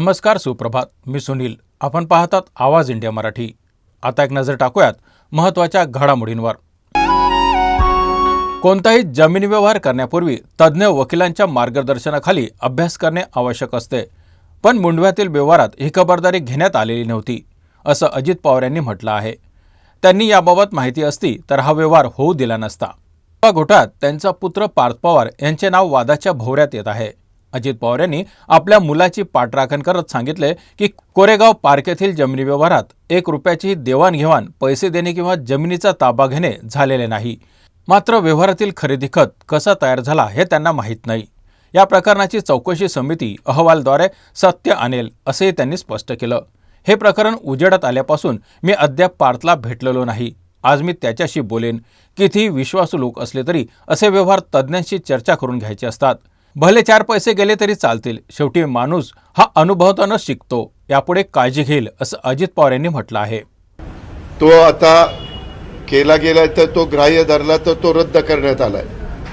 नमस्कार सुप्रभात. मी सुनील. आपण पाहतात आवाज इंडिया मराठी. आता एक नजर टाकूयात महत्त्वाच्या घडामोडींवर. कोणताही जमीन व्यवहार करण्यापूर्वी तज्ज्ञ वकिलांच्या मार्गदर्शनाखाली अभ्यास करणे आवश्यक असते. पण मुंडव्यातील व्यवहारात ही खबरदारी घेण्यात आलेली नव्हती असं अजित पवार यांनी म्हटलं आहे. त्यांनी याबाबत माहिती असती तर हा व्यवहार होऊ दिला नसता. या घोटाळ्यात त्यांचा पुत्र पार्थ पवार यांचे नाव वादाच्या भोवऱ्यात येत आहे. अजित पवार यांनी आपल्या मुलाची पाठराखण करत सांगितले की कोरेगाव पार्क येथील जमिनी व्यवहारात एक रुपयाची देवाणघेवाण पैसे देणे किंवा जमिनीचा ताबा घेणे झालेले नाही. मात्र व्यवहारातील खरेदी खत कसा तयार झाला हे त्यांना माहीत नाही. या प्रकरणाची चौकशी समिती अहवालद्वारे सत्य आणेल असेही त्यांनी स्पष्ट केलं. हे प्रकरण उजेडात आल्यापासून मी अद्याप पार्थला भेटलेलो नाही. आज मी त्याच्याशी बोलेन. कितीही विश्वासू लोक असले तरी असे व्यवहार तज्ज्ञांशी चर्चा करून घ्यायचे असतात. भले चार पैसे गेले तरी चालतील. शेवटी माणूस हा अनुभवतानं शिकतो. यापुढे काळजी घेईल असं अजित पवार यांनी म्हटलं आहे. तो आता केला गेला तर तो ग्राह्य धरला तर तो रद्द करण्यात आलाय.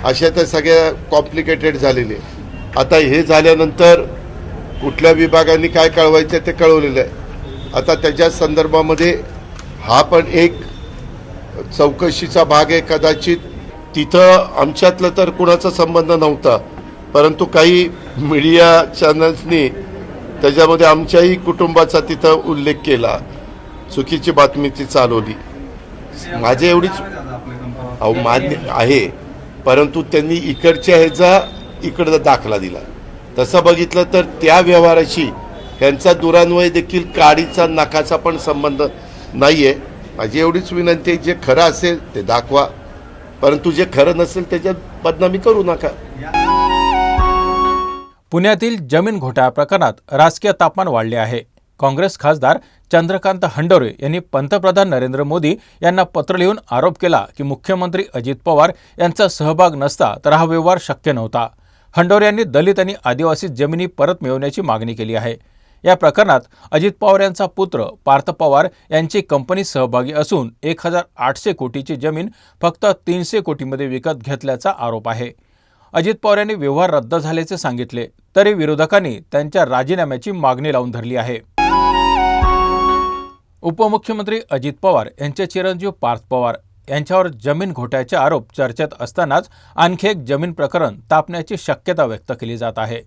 अशा तर सगळ्या कॉम्प्लिकेटेड झालेले आता हे झाल्यानंतर कुठल्या विभागांनी काय कळवायचं ते कळवलेलं आहे. आता त्याच्या संदर्भामध्ये हा पण एक चौकशीचा भाग आहे कदाचित. तिथं आमच्यातलं तर कुणाचा संबंध नव्हता. परंतु काही मीडिया चॅनल्सनी त्याच्यामध्ये आमच्याही कुटुंबाचा तिथं उल्लेख केला. चुकीची बातमी ती चालवली. माझी एवढीच अहो मान्य आहे. परंतु त्यांनी इकडच्या ह्याचा इकडचा दाखला दिला. तसं बघितलं तर त्या व्यवहाराशी त्यांचा दुरान्वय देखील काडीचा नकाचा पण संबंध नाही आहे माझी एवढीच विनंती आहे जे खरं असेल ते दाखवा. परंतु जे खरं नसेल त्याच्यात बदनामी करू नका. पुण्यातील जमीन घोटाळा प्रकरणात राजकीय तापमान वाढले आहे. काँग्रेस खासदार चंद्रकांत हंडोरे यांनी पंतप्रधान नरेंद्र मोदी यांना पत्र लिहून आरोप केला की मुख्यमंत्री अजित पवार यांचा सहभाग नसता तर हा व्यवहार शक्य नव्हता. हंडोरे यांनी दलित आणि आदिवासी जमिनी परत मिळवण्याची मागणी केली आहे. या प्रकरणात अजित पवार यांचा पुत्र पार्थ पवार यांची कंपनी सहभागी असून एक हजार आठशे कोटीची जमीन फक्त तीनशे कोटीमध्ये विकत घेतल्याचा आरोप आहे. अजित पवार यांनी व्यवहार रद्द झाल्याचे सांगितले तरी विरोधकांनी त्यांच्या राजीनाम्याची मागणी लावून धरली आहे. उपमुख्यमंत्री अजित पवार यांचे चिरंजीव पार्थ पवार यांच्यावर जमीन घोटाळ्याचे आरोप चर्चेत असतानाच आणखी एक जमीन प्रकरण तापण्याची शक्यता व्यक्त केली जात आहे.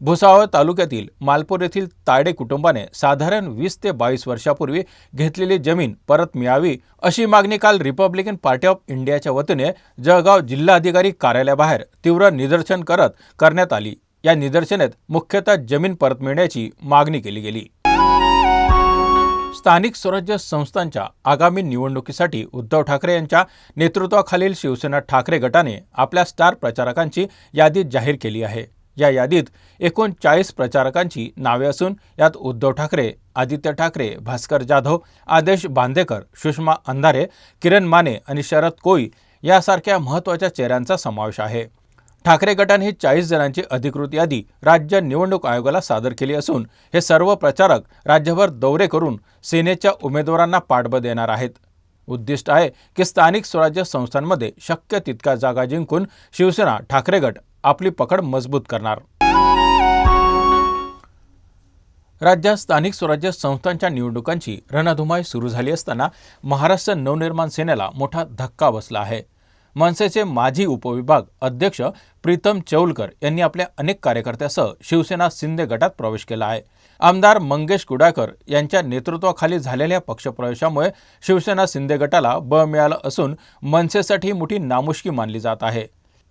भुसावळ तालुक्यातील मालपूर येथील ताडे कुटुंबाने साधारण वीस ते बावीस वर्षापूर्वी घेतलेली जमीन परत मिळावी अशी मागणी काल रिपब्लिकन पार्टी ऑफ इंडियाच्या वतीने जळगाव जिल्हाधिकारी कार्यालयाबाहेर तीव्र निदर्शन करत करण्यात आली. या निदर्शनात मुख्यतः जमीन परत मिळण्याची मागणी केली गेली. स्थानिक स्वराज्य संस्थांच्या आगामी निवडणुकीसाठी उद्धव ठाकरे यांच्या नेतृत्वाखालील शिवसेना ठाकरे गटाने आपल्या स्टार प्रचारकांची यादी जाहीर केली आहे. या यादीत एकूण चाळीस प्रचारकांची नावे असून यात उद्धव ठाकरे आदित्य ठाकरे भास्कर जाधव आदेश बांदेकर सुषमा अंधारे किरण माने आणि शरद कोई यासारख्या महत्त्वाच्या चेहऱ्यांचा समावेश आहे. ठाकरे गटाने ही चाळीस जणांची अधिकृत यादी राज्य निवडणूक आयोगाला सादर केली असून हे सर्व प्रचारक राज्यभर दौरे करून सेनेच्या उमेदवारांना पाठबळ देणार आहेत. उद्दिष्ट आहे की स्थानिक स्वराज्य संस्थांमध्ये शक्य तितक्या जागा जिंकून शिवसेना ठाकरे गट आपली पकड मजबूत करणार. राज्यात स्थानिक स्वराज्य संस्थांच्या निवडणुकांची रणधुमाई सुरू झाली असताना महाराष्ट्र नवनिर्माण सेनेला मोठा धक्का बसला आहे. मनसेचे माजी उपविभाग अध्यक्ष प्रीतम चौलकर यांनी आपल्या अनेक कार्यकर्त्यासह शिवसेना शिंदे गटात प्रवेश केला आहे. आमदार मंगेश कुडाळकर यांच्या नेतृत्वाखाली झालेल्या पक्षप्रवेशामुळे शिवसेना शिंदे गटाला बळ मिळालं असून मनसेसाठी मोठी नामुष्की मानली जात आहे.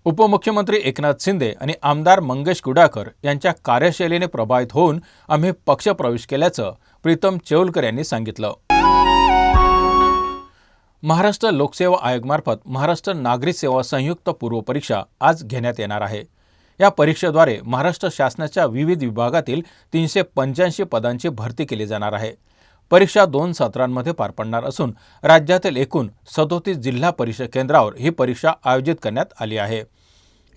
उपमुख्यमंत्री एकनाथ शिंदे आणि आमदार मंगेश कुडाकर यांच्या कार्यशैलीने प्रभावित होऊन आम्ही पक्ष प्रवेश केल्याचं प्रीतम चेवलकर यांनी सांगितलं. महाराष्ट्र लोकसेवा आयोगमार्फत महाराष्ट्र नागरिक सेवा संयुक्त पूर्व परीक्षा आज घेण्यात येणार आहे. या परीक्षेद्वारे महाराष्ट्र शासनाच्या विविध विभागातील तीनशे पंच्याऐंशी पदांची भरती केली जाणार आहे. परीक्षा दोन सत्रांमध्ये पार पडणार असून राज्यातील एकूण सदोतीस जिल्हा परिषद केंद्रावर ही परीक्षा आयोजित करण्यात आली आहे.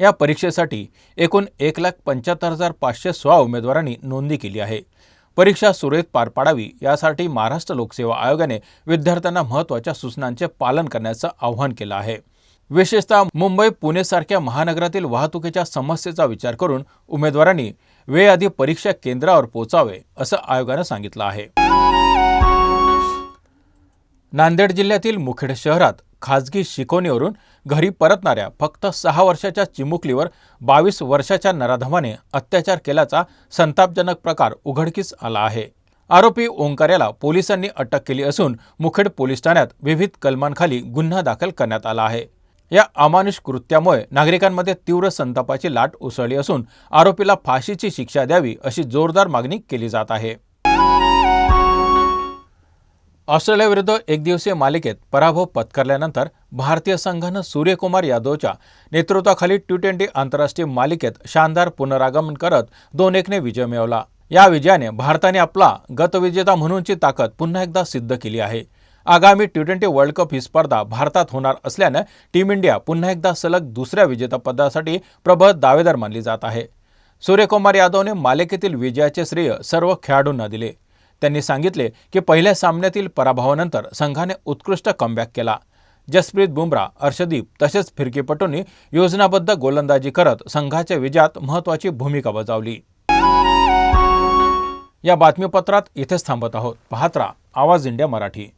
या परीक्षेसाठी एकूण एक लाख पंच्याहत्तर हजार पाचशे सोळा उमेदवारांनी नोंदणी केली आहे. परीक्षा सुरळीत पार पाडावी यासाठी महाराष्ट्र लोकसेवा आयोगाने विद्यार्थ्यांना महत्त्वाच्या सूचनांचे पालन करण्याचं आवाहन केलं आहे. विशेषतः मुंबई पुणेसारख्या महानगरातील वाहतुकीच्या समस्येचा विचार करून उमेदवारांनी वेळआधी परीक्षा केंद्रावर पोचावे असं आयोगानं सांगितलं आहे. नांदेड जिल्ह्यातील मुखेड शहरात खाजगी शिकवणीवरून घरी परतणाऱ्या फक्त सहा वर्षाच्या चिमुकलीवर बावीस वर्षाच्या नराधमाने अत्याचार केल्याचा संतापजनक प्रकार उघडकीस आला आहे. आरोपी ओंकार पोलिसांनी अटक केली असून मुखेड पोलीस ठाण्यात विविध कलमांखाली गुन्हा दाखल करण्यात आला आहे. या अमानुष कृत्यामुळे नागरिकांमध्ये तीव्र संतापाची लाट उसळली असून आरोपीला फाशीची शिक्षा द्यावी अशी जोरदार मागणी केली जात आहे. ऑस्ट्रेलियाविरुद्ध एकदिवसीय मालिकेत पराभव पत्करल्यानंतर भारतीय संघानं सूर्यकुमार यादवच्या नेतृत्वाखाली टी ट्वेंटी आंतरराष्ट्रीय मालिकेत शानदार पुनरागमन करत दोन एकने विजय मिळवला. या विजयाने भारताने आपला गतविजेता म्हणूनची ताकद पुन्हा एकदा सिद्ध केली आहे. आगामी टी ट्वेंटी वर्ल्ड कप ही स्पर्धा भारतात होणार असल्यानं टीम इंडिया पुन्हा एकदा सलग दुसऱ्या विजेतापदासाठी प्रबळ दावेदार मानली जात आहे. सूर्यकुमार यादवने मालिकेतील विजयाचे श्रेय सर्व खेळाडूंना दिले. त्यांनी सांगितले की पहिल्या सामन्यातील पराभवानंतर संघाने उत्कृष्ट कमबॅक केला. जसप्रीत बुमराह अर्षदीप तसेच फिरकीपटूंनी योजनाबद्ध गोलंदाजी करत संघाच्या विजयात महत्त्वाची भूमिका बजावली. या बातमीपत्रात इथेच थांबत आहोत. पाहत राहा आवाज इंडिया मराठी.